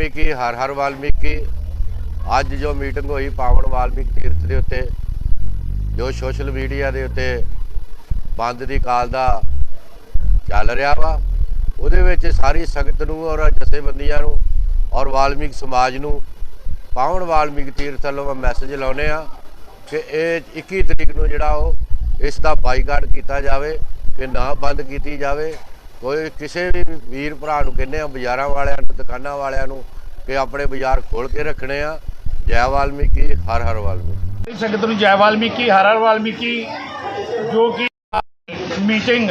ਵਾਲਮੀਕੀ, ਹਰ ਹਰ ਵਾਲਮੀਕੀ। ਅੱਜ ਜੋ ਮੀਟਿੰਗ ਹੋਈ ਪਾਵਨ ਵਾਲਮੀਕ ਤੀਰਥ ਦੇ ਉੱਤੇ, ਜੋ ਸੋਸ਼ਲ ਮੀਡੀਆ ਦੇ ਉੱਤੇ ਬੰਦ ਦੀ ਕਾਲ ਦਾ ਚੱਲ ਰਿਹਾ ਵਾ, ਉਹਦੇ ਵਿੱਚ ਸਾਰੀ ਸੰਗਤ ਨੂੰ ਔਰ ਜਥੇਬੰਦੀਆਂ ਨੂੰ ਔਰ ਵਾਲਮੀਕ ਸਮਾਜ ਨੂੰ ਪਾਵਨ ਵਾਲਮੀਕ ਤੀਰਥ ਵੱਲੋਂ ਮੈਸੇਜ ਲਾਉਨੇ ਆ ਕਿ ਇਹ 21 ਤਰੀਕ ਨੂੰ ਜਿਹੜਾ ਉਹ, ਇਸ ਦਾ ਬਾਈਕਾਟ ਕੀਤਾ ਜਾਵੇ ਕਿ ਨਾ ਬੰਦ ਕੀਤੀ ਜਾਵੇ। ਕੋਈ ਕਿਸੇ ਵੀ ਵੀਰ ਭਰਾ ਨੂੰ ਕਹਿੰਦੇ ਆ, ਬਾਜ਼ਾਰਾਂ ਵਾਲਿਆਂ ਨੂੰ, ਦੁਕਾਨਾਂ ਵਾਲਿਆਂ ਨੂੰ ਕਿ ਆਪਣੇ ਬਾਜ਼ਾਰ ਖੋਲ ਕੇ ਰੱਖਣੇ ਆ। ਜੈ ਵਾਲਮੀਕੀ, ਹਰ ਹਰ ਵਾਲਮੀਕੀ। ਸੰਗਤ ਨੂੰ ਜੈ ਵਾਲਮੀਕੀ, ਹਰ ਹਰ ਵਾਲਮੀਕੀ, ਜੋ ਕਿ ਮੀਟਿੰਗ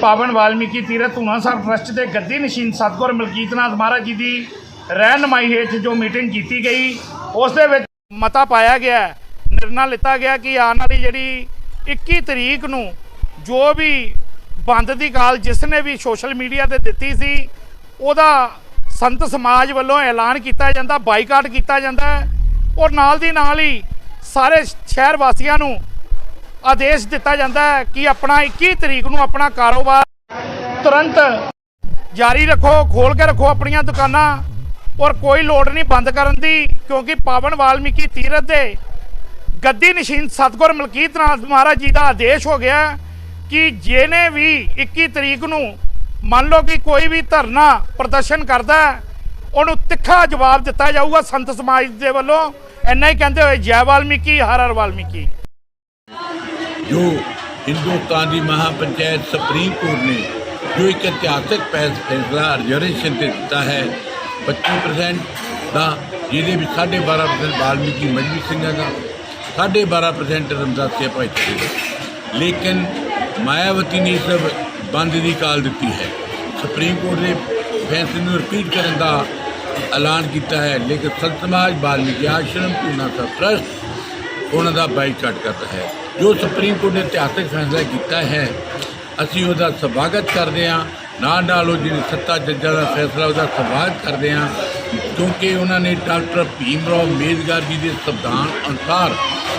ਪਾਵਨ ਵਾਲਮੀਕੀ ਤੀਰਥ ਧੂਣਾ ਸਾਹਿਬ ਟਰਸਟ ਦੇ ਗੱਦੀ ਨਸ਼ੀਨ ਸਤਗੁਰ ਮਲਕੀਤ ਨਾਥ ਮਹਾਰਾਜ ਜੀ ਦੀ ਰਹਿਨਮਾਈ ਹੇਠ ਜੋ ਮੀਟਿੰਗ ਕੀਤੀ ਗਈ, ਉਸ ਦੇ ਵਿੱਚ ਮਤਾ ਪਾਇਆ ਗਿਆ ਨਿਰਣਾ ਲਿੱਤਾ ਗਿਆ ਕਿ ਆਉਣ ਵਾਲੀ ਜਿਹੜੀ 21 ਤਰੀਕ ਨੂੰ ਜੋ ਵੀ ਬੰਦ ਦੀ ਕਾਲ ਜਿਸ ਨੇ ਵੀ ਸੋਸ਼ਲ ਮੀਡੀਆ ਤੇ ਦਿੱਤੀ ਸੀ, ਉਹਦਾ ਸੰਤ ਸਮਾਜ ਵੱਲੋਂ ਐਲਾਨ ਕੀਤਾ ਜਾਂਦਾ, ਬਾਈਕਾਟ ਕੀਤਾ ਜਾਂਦਾ ਔਰ ਨਾਲ ਦੀ ਨਾਲ ਹੀ ਸਾਰੇ ਸ਼ਹਿਰ ਵਾਸੀਆਂ ਨੂੰ ਆਦੇਸ਼ ਦਿੱਤਾ ਜਾਂਦਾ ਹੈ ਕਿ ਆਪਣਾ 21 ਤਰੀਕ ਨੂੰ ਆਪਣਾ ਕਾਰੋਬਾਰ ਤੁਰੰਤ ਜਾਰੀ ਰੱਖੋ ਖੋਲ ਕੇ ਰੱਖੋ ਆਪਣੀਆਂ ਦੁਕਾਨਾਂ। ਔਰ ਕੋਈ ਲੋੜ ਨਹੀਂ ਬੰਦ ਕਰਨ ਦੀ, ਕਿਉਂਕਿ ਪਾਵਨ ਵਾਲਮੀਕੀ ਤੀਰਥ ਦੇ ਗੱਦੀ ਨਸ਼ੀਨ ਸਤਗੁਰ ਮਲਕੀਤ ਨਾਥ ਮਹਾਰਾਜ ਜੀ ਦਾ ਆਦੇਸ਼ ਹੋ ਗਿਆ ਕਿ ਜਿਹਨੇ ਵੀ 21 ਤਰੀਕ ਨੂੰ ਮੰਨ ਲਓ ਕਿ ਕੋਈ ਵੀ ਧਰਨਾ ਪ੍ਰਦਰਸ਼ਨ ਕਰਦਾ ਉਹਨੂੰ ਤਿੱਖਾ ਜਵਾਬ ਦਿੱਤਾ ਜਾਊਗਾ ਸੰਤ ਸਮਾਜ ਦੇ ਵੱਲੋਂ। ਇੰਨਾ ਹੀ ਕਹਿੰਦੇ ਹੋਏ, ਜੈ ਵਾਲਮੀਕੀ, ਹਰ ਹਰ ਵਾਲਮੀਕੀ। ਜੋ ਹਿੰਦੁਸਤਾਨ ਦੀ ਮਹਾਪੰਚਾਇਤ ਸੁਪਰੀਮ ਕੋਰਟ ਨੇ, ਜੋ ਇੱਕ ਇਤਿਹਾਸਕ ਫੈਸ- ਫੈਸਲਾ ਰਿਜ਼ਰਵੇਸ਼ਨ ਤੇ ਦਿੱਤਾ ਹੈ 25% ਦਾ, ਜਿਹਦੇ ਵਿੱਚ 12.5% ਵਾਲਮੀਕੀ ਮਜਬੀ ਸਿੰਘਾਂ ਦਾ 12.5% ਰਮਦਾਸੀਆ ਭਾਈਚਾਰੇ ਦਾ। ਲੇਕਿਨ ਮਾਇਆਵਤੀ ਨੇ ਇਸ ਬੰਦ ਦੀ ਕਾਲ ਦਿੱਤੀ ਹੈ। ਸੁਪਰੀਮ ਕੋਰਟ ਦੇ ਫੈਸਲੇ ਨੂੰ ਰਿਪੀਟ ਕਰਨ ਦਾ ਐਲਾਨ ਕੀਤਾ ਹੈ, ਲੇਕਿਨ ਸੰਤ ਸਮਾਜ ਵਾਲਮੀਕੀ ਆਸ਼ਰਮ, ਪੂਨਾ ਸਾਹਿਬ ਟਰਸਟ ਉਹਨਾਂ ਦਾ ਬਾਈਕਾਟ ਕਰਦਾ ਹੈ। ਜੋ ਸੁਪਰੀਮ ਕੋਰਟ ਨੇ ਇਤਿਹਾਸਕ ਫੈਸਲਾ ਕੀਤਾ ਹੈ, ਅਸੀਂ ਉਹਦਾ ਸਵਾਗਤ ਕਰਦੇ ਹਾਂ। ਨਾਲ ਨਾਲ ਉਹ ਜਿਹੜੇ ਸੱਤਾ ਜੱਜਾਂ ਦਾ ਫੈਸਲਾ, ਉਹਦਾ ਸਵਾਗਤ ਕਰਦੇ ਹਾਂ, ਕਿਉਂਕਿ ਉਹਨਾਂ ਨੇ ਡਾਕਟਰ ਭੀਮ ਰਾਓ ਅੰਬੇਦਕਰ ਜੀ ਦੇ ਸੰਵਿਧਾਨ ਅਨੁਸਾਰ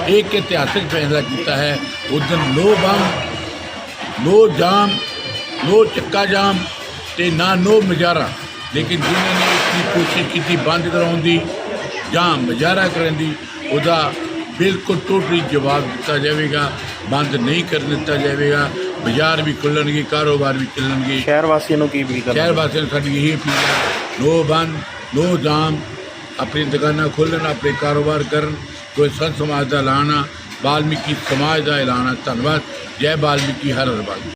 ਇੱਕ ਇਤਿਹਾਸਕ ਫੈਸਲਾ ਕੀਤਾ ਹੈ। ਉਦੋਂ ਨੋ ਬੰਬ ਨੋ ਜਾਮ ਨੋ ਚੱਕਾ ਜਾਮ ਤੇ ਨਾ ਨੋ ਮਜਾਰਾ। ਲੇਕਿਨ ਜਿਨ੍ਹਾਂ ਨੇ ਇਸਦੀ ਕੋਸ਼ਿਸ਼ ਕੀਤੀ ਬੰਦ ਕਰਾਉਣ ਦੀ ਜਾਂ ਮਜਾਰਾ ਕਰਨ ਦੀ ਉਹਦਾ ਬਿਲਕੁਲ ਟੋਟਲੀ ਜਵਾਬ ਦਿੱਤਾ ਜਾਵੇਗਾ ਬੰਦ ਨਹੀਂ ਕਰਨ ਦਿੱਤਾ ਜਾਵੇਗਾ। ਬਾਜ਼ਾਰ ਵੀ ਖੁੱਲਣਗੇ ਕਾਰੋਬਾਰ ਵੀ ਚੱਲਣਗੇ। ਸ਼ਹਿਰ ਵਾਸੀਆਂ ਨੂੰ ਕੀ ਅਪੀਲ ਕਰਨਾ? ਸ਼ਹਿਰ ਵਾਸੀਆਂ ਨੂੰ ਸਾਡੀ ਇਹ ਅਪੀਲ ਹੈ ਨੋ ਬੰਦ ਨੋ ਜਾਮ ਆਪਣੀ ਦੁਕਾਨਾਂ ਖੋਲ੍ਹਣ ਆਪਣੇ ਕਾਰੋਬਾਰ ਕਰਨ ਕੋਈ ਸੰਤ ਸਮਾਜ ਦਾ ਐਲਾਨ ਆ ਵਾਲਮੀਕੀ ਸਮਾਜ ਦਾ ਐਲਾਨ ਆ। ਧੰਨਵਾਦ। ਜੈ ਵਾਲਮੀਕੀ ਹਰ ਹਰ ਵਾਲਮੀਕੀ